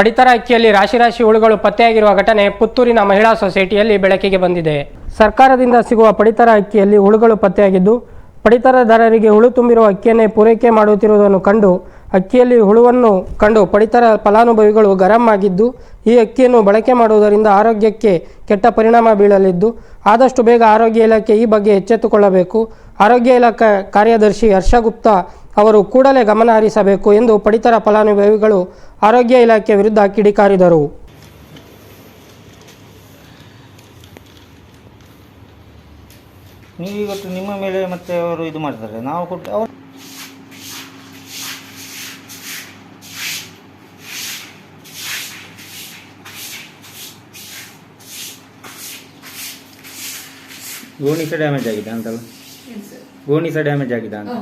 ಪಡಿತರ ಅಕ್ಕಿಯಲ್ಲಿ ರಾಶಿ ರಾಶಿ ಹುಳುಗಳು ಪತ್ತೆಯಾಗಿರುವ ಘಟನೆ ಪುತ್ತೂರಿನ ಮಹಿಳಾ ಸೊಸೈಟಿಯಲ್ಲಿ ಬೆಳಕಿಗೆ ಬಂದಿದೆ. ಸರ್ಕಾರದಿಂದ ಸಿಗುವ ಪಡಿತರ ಅಕ್ಕಿಯಲ್ಲಿ ಹುಳುಗಳು ಪತ್ತೆಯಾಗಿದ್ದು, ಪಡಿತರದಾರರಿಗೆ ಹುಳು ತುಂಬಿರುವ ಅಕ್ಕಿಯನ್ನೇ ಪೂರೈಕೆ ಮಾಡುತ್ತಿರುವುದನ್ನು ಕಂಡು, ಅಕ್ಕಿಯಲ್ಲಿ ಹುಳುವನ್ನು ಕಂಡು ಪಡಿತರ ಫಲಾನುಭವಿಗಳು ಗರಂ ಆಗಿದ್ದು, ಈ ಅಕ್ಕಿಯನ್ನು ಬಳಕೆ ಮಾಡುವುದರಿಂದ ಆರೋಗ್ಯಕ್ಕೆ ಕೆಟ್ಟ ಪರಿಣಾಮ ಬೀಳಲಿದ್ದು, ಆದಷ್ಟು ಬೇಗ ಆರೋಗ್ಯ ಇಲಾಖೆ ಈ ಬಗ್ಗೆ ಎಚ್ಚೆತ್ತುಕೊಳ್ಳಬೇಕು. ಆರೋಗ್ಯ ಇಲಾಖೆ ಕಾರ್ಯದರ್ಶಿ ಹರ್ಷ ಗುಪ್ತಾ ಅವರು ಕೂಡಲೇ ಗಮನ ಹರಿಸಬೇಕು ಎಂದು ಪಡಿತರ ಫಲಾನುಭವಿಗಳು ಆರೋಗ್ಯ ಇಲಾಖೆ ವಿರುದ್ಧ ಕಿಡಿಕಾರಿದರು ನೀವು ಇವತ್ತು ನಿಮ್ಮ ಮೇಲೆ ಮತ್ತೆ ಅವರು ಇದು ಮಾಡ್ತಾರೆ. ನಾವು ಕೊಟ್ಟು ಅವರು ಡ್ಯಾಮೇಜ್ ಆಗಿದೆ ಅಂತಲ್ಲ? ಗೋಣಿ ಸಹ ಡ್ಯಾಮೇಜ್ ಆಗಿದೆ ಅಂತ.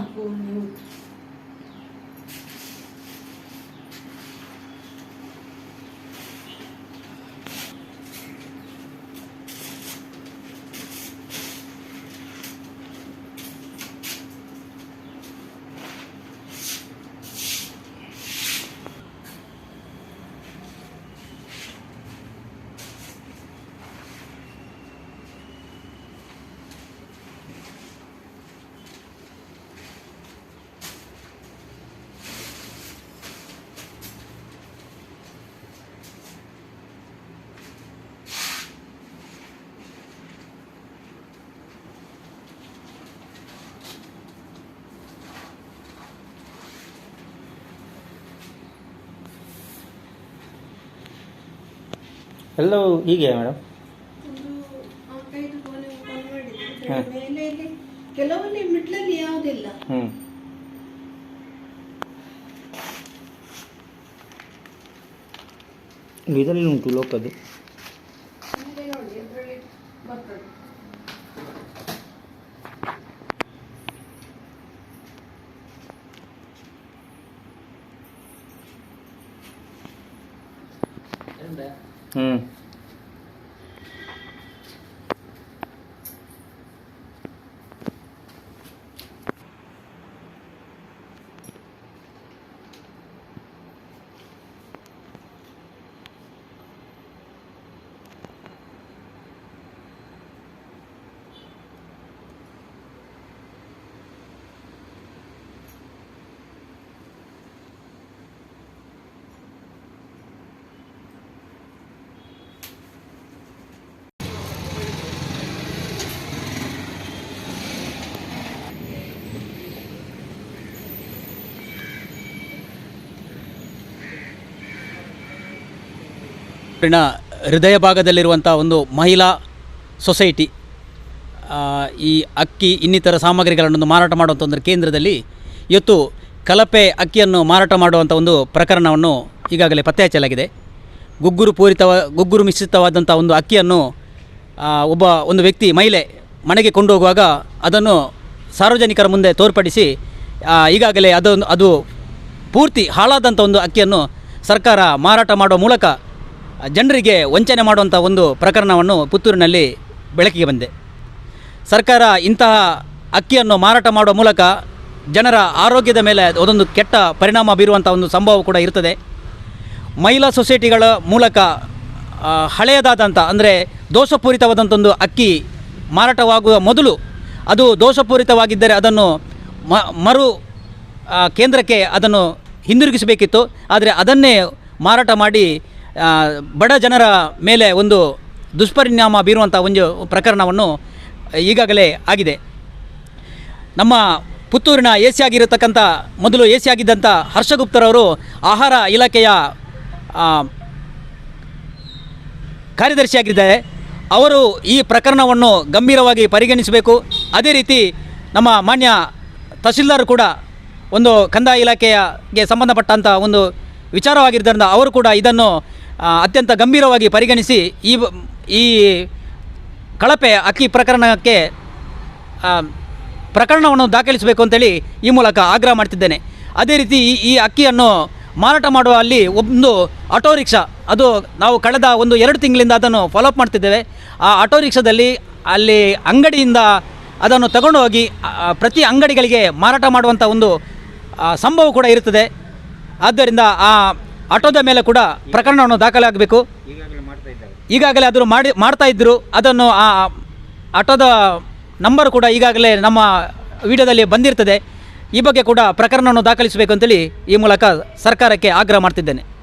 ಎಲ್ಲವೂ ಹೀಗೆ ಮೇಡಮ್? ಮಿಡ್ಲಲ್ಲಿ ಯಾವುದಿಲ್ಲ. ಹ್ಞೂ ಇದರಲ್ಲಿ ಉಂಟು ಲೋಕದ್ದು ಮುಂದೆ 嗯。ಊರಿನ ಹೃದಯ ಭಾಗದಲ್ಲಿರುವಂಥ ಒಂದು ಮಹಿಳಾ ಸೊಸೈಟಿ ಈ ಅಕ್ಕಿ ಇನ್ನಿತರ ಸಾಮಗ್ರಿಗಳನ್ನು ಮಾರಾಟ ಮಾಡುವಂಥ ಒಂದು ಕೇಂದ್ರದಲ್ಲಿ ಇವತ್ತು ಕಲಪೆ ಅಕ್ಕಿಯನ್ನು ಮಾರಾಟ ಮಾಡುವಂಥ ಒಂದು ಪ್ರಕರಣವನ್ನು ಈಗಾಗಲೇ ಪತ್ತೆ ಹಚ್ಚಲಾಗಿದೆ. ಗುಗ್ಗುರು ಪೂರಿತವ, ಗುಗ್ಗುರು ಮಿಶ್ರಿತವಾದಂಥ ಒಂದು ಅಕ್ಕಿಯನ್ನು ಒಬ್ಬ ಒಂದು ವ್ಯಕ್ತಿ ಮಹಿಳೆ ಮನೆಗೆ ಕೊಂಡು ಹೋಗುವಾಗ ಅದನ್ನು ಸಾರ್ವಜನಿಕರ ಮುಂದೆ ತೋರ್ಪಡಿಸಿ ಈಗಾಗಲೇ ಅದೊಂದು, ಅದು ಪೂರ್ತಿ ಹಾಳಾದಂಥ ಒಂದು ಅಕ್ಕಿಯನ್ನು ಸರ್ಕಾರ ಮಾರಾಟ ಮಾಡುವ ಮೂಲಕ ಜನರಿಗೆ ವಂಚನೆ ಮಾಡುವಂಥ ಒಂದು ಪ್ರಕರಣವನ್ನು ಪುತ್ತೂರಿನಲ್ಲಿ ಬೆಳಕಿಗೆ ಬಂದೆ. ಸರ್ಕಾರ ಇಂತಹ ಅಕ್ಕಿಯನ್ನು ಮಾರಾಟ ಮಾಡುವ ಮೂಲಕ ಜನರ ಆರೋಗ್ಯದ ಮೇಲೆ ಅದೊಂದು ಕೆಟ್ಟ ಪರಿಣಾಮ ಬೀರುವಂಥ ಒಂದು ಸಂಭವ ಕೂಡ ಇರ್ತದೆ. ಮಹಿಳಾ ಸೊಸೈಟಿಗಳ ಮೂಲಕ ಹಳೆಯದಾದಂಥ ಅಂದರೆ ದೋಷಪೂರಿತವಾದಂಥ ಒಂದು ಅಕ್ಕಿ ಮಾರಾಟವಾಗುವ ಮೊದಲು ಅದು ದೋಷಪೂರಿತವಾಗಿದ್ದರೆ ಅದನ್ನು ಮರು ಕೇಂದ್ರಕ್ಕೆ ಅದನ್ನು ಹಿಂದಿರುಗಿಸಬೇಕಿತ್ತು. ಆದರೆ ಅದನ್ನೇ ಮಾರಾಟ ಮಾಡಿ ಬಡ ಜನರ ಮೇಲೆ ಒಂದು ದುಷ್ಪರಿಣಾಮ ಬೀರುವಂಥ ಒಂದು ಪ್ರಕರಣವನ್ನು ಈಗಾಗಲೇ ಆಗಿದೆ. ನಮ್ಮ ಪುತ್ತೂರಿನ ಎ ಸಿ ಆಗಿರತಕ್ಕಂಥ ಮೊದಲು ಎ ಸಿ ಆಗಿದ್ದಂಥ ಹರ್ಷಗುಪ್ತರವರು ಆಹಾರ ಇಲಾಖೆಯ ಕಾರ್ಯದರ್ಶಿಯಾಗಿದ್ದಾರೆ ಅವರು ಈ ಪ್ರಕರಣವನ್ನು ಗಂಭೀರವಾಗಿ ಪರಿಗಣಿಸಬೇಕು. ಅದೇ ರೀತಿ ನಮ್ಮ ಮಾನ್ಯ ತಹಶೀಲ್ದಾರ್ ಕೂಡ ಒಂದು ಕಂದಾಯ ಇಲಾಖೆಯಗೆ ಸಂಬಂಧಪಟ್ಟಂಥ ಒಂದು ವಿಚಾರವಾಗಿದ್ದರಿಂದ ಅವರು ಕೂಡ ಇದನ್ನು ಅತ್ಯಂತ ಗಂಭೀರವಾಗಿ ಪರಿಗಣಿಸಿ ಈ ಈ ಕಳಪೆ ಅಕ್ಕಿ ಪ್ರಕರಣಕ್ಕೆ ಪ್ರಕರಣವನ್ನು ದಾಖಲಿಸಬೇಕು ಅಂತೇಳಿ ಈ ಮೂಲಕ ಆಗ್ರಹ ಮಾಡ್ತಿದ್ದೇನೆ. ಅದೇ ರೀತಿ ಈ- ಈ ಅಕ್ಕಿಯನ್ನು ಮಾರಾಟ ಮಾಡುವ ಅಲ್ಲಿ ಒಂದು ಆಟೋ ರಿಕ್ಷಾ, ಅದು ನಾವು ಕಳೆದ ಒಂದು ಎರಡು ತಿಂಗಳಿಂದ ಅದನ್ನು ಫಾಲೋಅಪ್ ಮಾಡ್ತಿದ್ದೇವೆ. ಆ ಆಟೋ ರಿಕ್ಷಾದಲ್ಲಿ ಅಲ್ಲಿ ಅಂಗಡಿಯಿಂದ ಅದನ್ನು ತಗೊಂಡು ಹೋಗಿ ಪ್ರತಿ ಅಂಗಡಿಗಳಿಗೆ ಮಾರಾಟ ಮಾಡುವಂಥ ಒಂದು ಸಂಭವ ಕೂಡ ಇರುತ್ತದೆ. ಆದ್ದರಿಂದ ಆ ಆಟೋದ ಮೇಲೆ ಕೂಡ ಪ್ರಕರಣವನ್ನು ದಾಖಲಾಗಬೇಕು. ಈಗಾಗಲೇ ಅದನ್ನು ಮಾಡಿ ಮಾಡ್ತಾ ಇದ್ದರು ಅದನ್ನು ಆ ಆಟೋದ ನಂಬರ್ ಕೂಡ ಈಗಾಗಲೇ ನಮ್ಮ ವಿಡಿಯೋದಲ್ಲಿ ಬಂದಿರ್ತದೆ. ಈ ಬಗ್ಗೆ ಕೂಡ ಪ್ರಕರಣವನ್ನು ದಾಖಲಿಸಬೇಕು ಅಂತೇಳಿ ಈ ಮೂಲಕ ಸರ್ಕಾರಕ್ಕೆ ಆಗ್ರಹ ಮಾಡ್ತಿದ್ದೇನೆ.